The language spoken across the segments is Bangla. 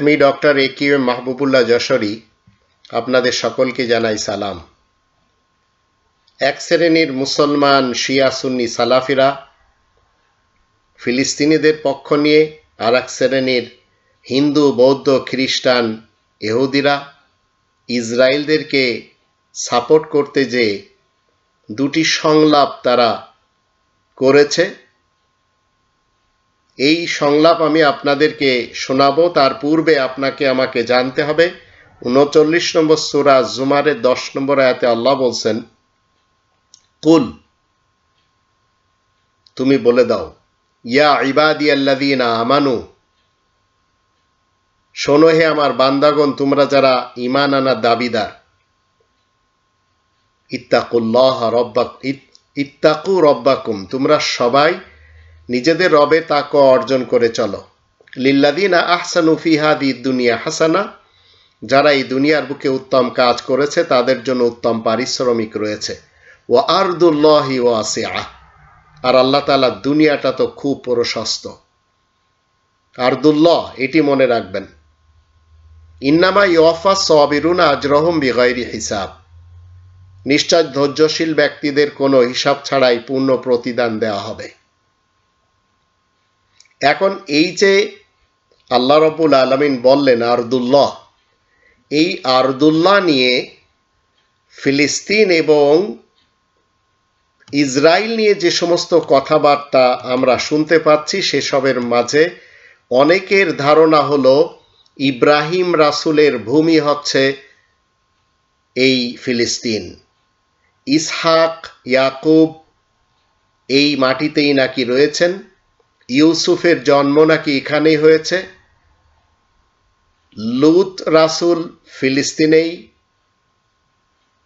আমি doctor A Q M Mahbubullah Jashori. আপনাদের সকলকে জানাই সালাম। এক শ্রেণির মুসলমান শিয়া সুন্নি সালাফিরা ফিলিস্তিনিদের পক্ষ নিয়ে আর এক শ্রেণির হিন্দু, বৌদ্ধ, খ্রিস্টান এহুদিরা ইসরায়েলদেরকে সাপোর্ট করতে যে দুটি সংলাপ তারা করেছে এই সংলাপ আমি আপনাদেরকে শোনাবো। তার পূর্বে আপনাকে আমাকে জানতে হবে, উনচল্লিশ নম্বর সুরা জুমারের দশ নম্বর আয়াতে আল্লাহ বলছেন, কুল, তুমি বলে দাও, ইয়া ইবাদি আল্লাদিনা আমানু, শোনো হে আমার বান্দাগণ, তোমরা যারা ইমান আনা দাবিদার, ইত্তাকুল্লাহ রব্বাক ইত্তাকু রব্বাকুম, তোমরা সবাই নিজেদের রবে তাক অর্জন করে চলো। লিল্লাদিনা আহসানু ফিহাদি দুনিয়া হাসানা, যারা এই দুনিয়ার বুকে উত্তম কাজ করেছে, তাদের জন্য উত্তম পারিশ্রমিক রয়েছে। ও আরদুল্লাহি ও আসে আহ আর আল্লাহ তালা দুনিয়াটা তো খুব প্রশস্ত। আরদুল্লাহ, এটি মনে রাখবেন। ইন্নামা ইয়ফা সবিরুনা আজরহম বিগৈরি হিসাব। নিশ্চয় ধৈর্যশীল ব্যক্তিদের কোনো হিসাব ছাড়াই পূর্ণ প্রতিদান দেওয়া হবে। এখন এই যে আল্লাহ রবুল আলমিন বললেন আরদুল্লাহ, এই আরদুল্লাহ নিয়ে ফিলিস্তিন এবং ইসরায়েল নিয়ে যে সমস্ত কথাবার্তা আমরা শুনতে পাচ্ছি, সেসবের মাঝে অনেকের ধারণা হলো ইব্রাহিম রাসুলের ভূমি হচ্ছে এই ফিলিস্তিন। ইসহাক, ইয়াকুব এই মাটিতেই নাকি রয়েছেন। ইউসুফের জন্ম নাকি এখানেই হয়েছে? লুত রাসুল ফিলিস্তিনেই?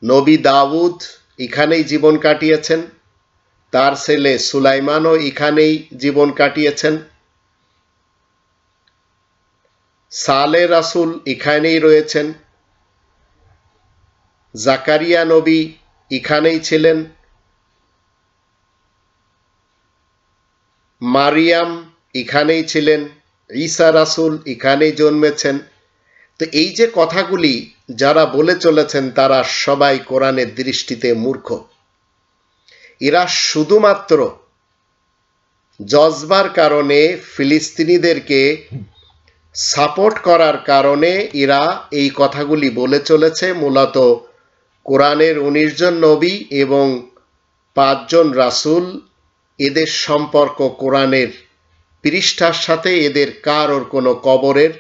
নবী দাউদ এখানেই জীবন কাটিয়েছেন? তার ছেলে সুলাইমানও এখানেই জীবন কাটিয়েছেন? সালে রাসুল এখানেই রয়েছেন? জাকারিয়া নবী এখানেই ছিলেন? মারিয়াম এখানেই ছিলেন, ঈসা রাসুল এখানেই জন্মেছেন। তো এই যে কথাগুলি যারা বলে চলেছেন, তারা সবাই কোরআনের দৃষ্টিতে মূর্খ। এরা শুধুমাত্র জজবার কারণে ফিলিস্তিনিদেরকে সাপোর্ট করার কারণে এরা এই কথাগুলি বলে চলেছে। মূলত কোরআনের উনিশ জন নবী এবং পাঁচজন রাসুল এদের সম্পর্ক কোরআনের পৃষ্ঠার সাথে এদের কারোর কোনো কবরের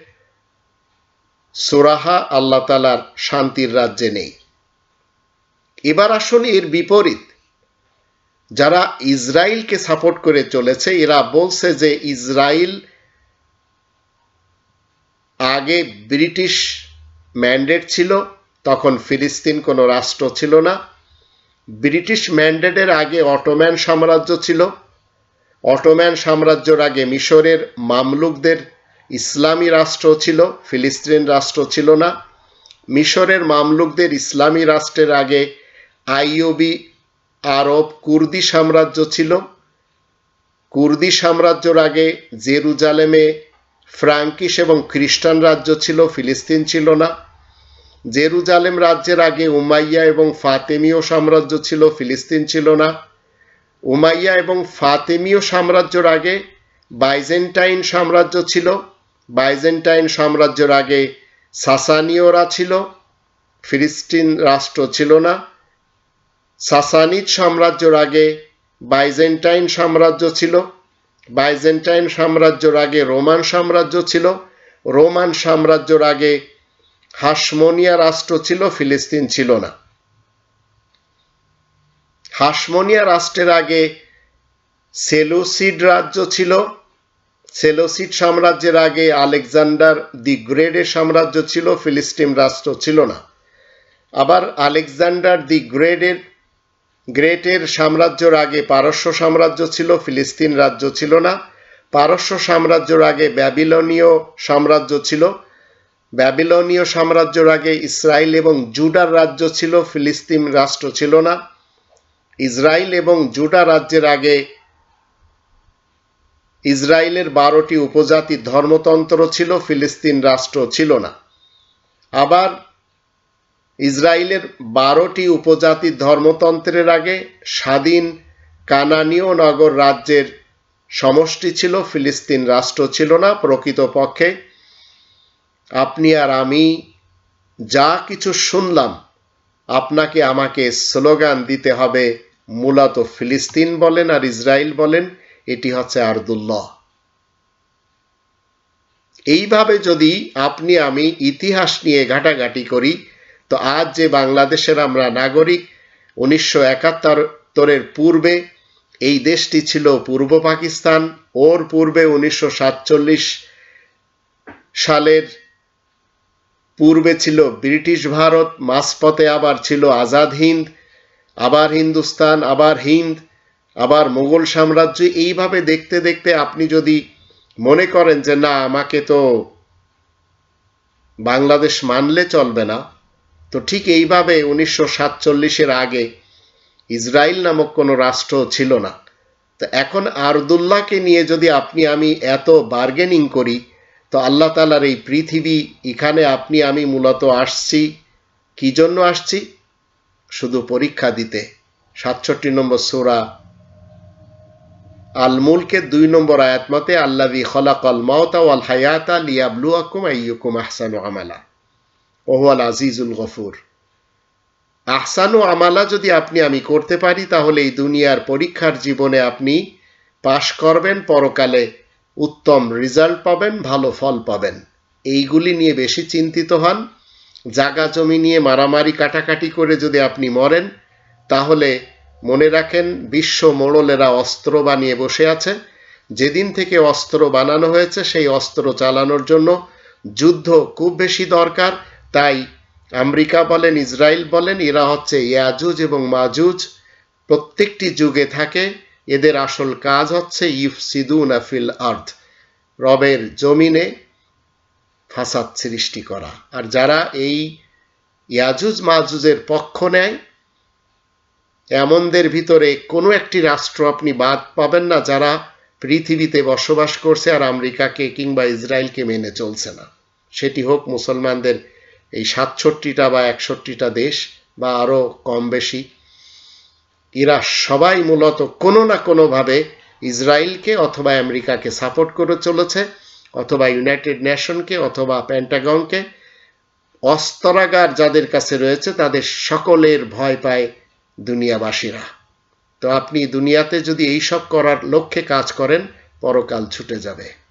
সোরাহা আল্লাহ তালার শান্তির রাজ্যে নেই। এবার আসুন এর বিপরীত। যারা ইসরায়েলকে সাপোর্ট করে চলেছে, এরা বলছে যে ইসরায়েল আগে ব্রিটিশ ম্যান্ডেট ছিল, তখন ফিলিস্তিন কোনো রাষ্ট্র ছিল না। ব্রিটিশ ম্যান্ডেটের আগে অটোম্যান সাম্রাজ্য ছিল। অটোম্যান সাম্রাজ্যর আগে মিশরের মামলুকদের ইসলামী রাষ্ট্র ছিল, ফিলিস্তিন রাষ্ট্র ছিল না। মিশরের মামলুকদের ইসলামী রাষ্ট্রের আগে আইওবি আরব কুর্দি সাম্রাজ্য ছিল। কুর্দি সাম্রাজ্যর আগে জেরুজালেমে ফ্রাঙ্কিশ এবং খ্রিস্টান রাজ্য ছিল, ফিলিস্তিন ছিল না। জেরুজালেম রাজ্যের আগে উমাইয়া এবং ফাতেমীয় সাম্রাজ্য ছিল, ফিলিস্তিন ছিল না। উমাইয়া এবং ফাতেমীয় সাম্রাজ্যর আগে বাইজেন্টাইন সাম্রাজ্য ছিল। বাইজেন্টাইন সাম্রাজ্যের আগে সাসানীয়রা ছিল। ফিলিস্তিন রাষ্ট্র ছিল না। সাসানিদ সাম্রাজ্যর আগে বাইজেন্টাইন সাম্রাজ্য ছিল। বাইজেন্টাইন সাম্রাজ্যর আগে রোমান সাম্রাজ্য ছিল। রোমান সাম্রাজ্যর আগে হাসমোনিয়া রাষ্ট্র ছিল, ফিলিস্তিন ছিল না। হাসমোনিয়া রাষ্ট্রের আগে সেলুসিড রাজ্য ছিল। সেলোসিড সাম্রাজ্যের আগে আলেকজান্ডার দি গ্রেডের সাম্রাজ্য ছিল, ফিলিস্তিন রাষ্ট্র ছিল না। আবার আলেকজান্ডার দি গ্রেডের গ্রেটের সাম্রাজ্যর আগে পারস্য সাম্রাজ্য ছিল, ফিলিস্তিন রাজ্য ছিল না। পারস্য সাম্রাজ্যর আগে ব্যাবিলনীয় সাম্রাজ্য ছিল ব্যাবিলনীয় সাম্রাজ্যর আগে ইসরায়েল এবং জুডার রাজ্য ছিল, ফিলিস্তিন রাষ্ট্র ছিল না। ইসরায়েল এবং জুডা রাজ্যের আগে ইসরায়েলের বারোটি উপজাতির ধর্মতন্ত্র ছিল, ফিলিস্তিন রাষ্ট্র ছিল না। আবার ইসরায়েলের বারোটি উপজাতির ধর্মতন্ত্রের আগে স্বাধীন কানানীয় নগর রাজ্যের সমষ্টি ছিল, ফিলিস্তিন রাষ্ট্র ছিল না প্রকৃতপক্ষে। আপনি আর আমি যা কিছু শুনলাম, আপনাকে আমাকে স্লোগান দিতে হবে, মূলত ফিলিস্তিন বলেন আর ইসরায়েল বলেন, এটি হচ্ছে আর্দুল্লাহ। এইভাবে যদি আপনি, আমি ইতিহাস নিয়ে ঘাটাঘাটি করি, তো আজ যে বাংলাদেশের আমরা নাগরিক, উনিশশো একাত্তরের পূর্বে এই দেশটি ছিল পূর্ব পাকিস্তান, ওর পূর্বে উনিশশো সাতচল্লিশ সালের পূর্বে ছিল ব্রিটিশ ভারত, মাঝপথে আবার ছিল আজাদ হিন্দ, আবার হিন্দুস্তান, আবার হিন্দ, আবার মোগল সাম্রাজ্য। এইভাবে দেখতে দেখতে আপনি যদি মনে করেন যে না, আমাকে তো বাংলাদেশ মানলে চলবে না, তো ঠিক এইভাবে উনিশশো সাতচল্লিশের আগে ইসরায়েল নামক কোনো রাষ্ট্র ছিল না। তো এখন আরদুল্লাহকে নিয়ে যদি আপনি আমি এত বার্গেনিং করি তো আল্লাহ তালার এই পৃথিবী, এখানে আপনি, আমি মূলত আসছি। কি জন্য আসছি? শুধু পরীক্ষা দিতে। সাতষট্টি নম্বর সোরা আল মুলকের দুই নম্বর আয়াত মতে আল্লাহি খলাকল মাওতা ওয়াল হায়াতা লিয়াবলুয়াকুম আইয়ুকুম আহসানু আমালা। ওহুয়াল আজিজুল গফুর। আহসানু আমালা যদি আপনি, আমি করতে পারি, তাহলে এই দুনিয়ার পরীক্ষার জীবনে আপনি পাশ করবেন। পরকালে উত্তম রেজাল্ট পাবেন, ভালো ফল পাবেন। এইগুলি নিয়ে বেশি চিন্তিত হন। জাগা জমি নিয়ে মারামারি কাটাকাটি করে যদি আপনি মরেন, তাহলে মনে রাখেন বিশ্ব মোড়লেরা অস্ত্র বানিয়ে বসে আছে। যেদিন থেকে অস্ত্র বানানো হয়েছে, সেই অস্ত্র চালানোর জন্য যুদ্ধ খুব বেশি দরকার। তাই আমেরিকা বলেন, ইসরায়েল বলেন, এরা হচ্ছে ইয়াজুজ এবং মাজুজ। প্রত্যেকটি যুগে থাকে এদের আসল কাজ হচ্ছে ইফ সিদুন ফিল আর্থ রবের জমিনে ফাসাদ সৃষ্টি করা। আর যারা এই ইয়াজুজ মাজুজের পক্ষ নেয়, এমনদের ভিতরে কোনো একটি রাষ্ট্র আপনি বাদ পাবেন না যারা পৃথিবীতে বসবাস করছে আর আমেরিকাকে কিংবা ইসরায়েলকে মেনে চলছে না। সেটি হোক মুসলমানদের এই সাতষট্টিটা বা একষট্টিটা দেশ বা আরও কম বেশি। এরা সবাই মূলত কোনো না কোনোভাবে ইসরায়েলকে অথবা আমেরিকাকে সাপোর্ট করে চলেছে, অথবা ইউনাইটেড নেশনকে অথবা প্যান্টাগনকে অস্ত্রাগার যাদের কাছে রয়েছে, তাদের সকলের ভয় পায় দুনিয়াবাসীরা। তো আপনি দুনিয়াতে যদি এইসব করার লক্ষ্যে কাজ করেন, পরকাল ছুটে যাবে।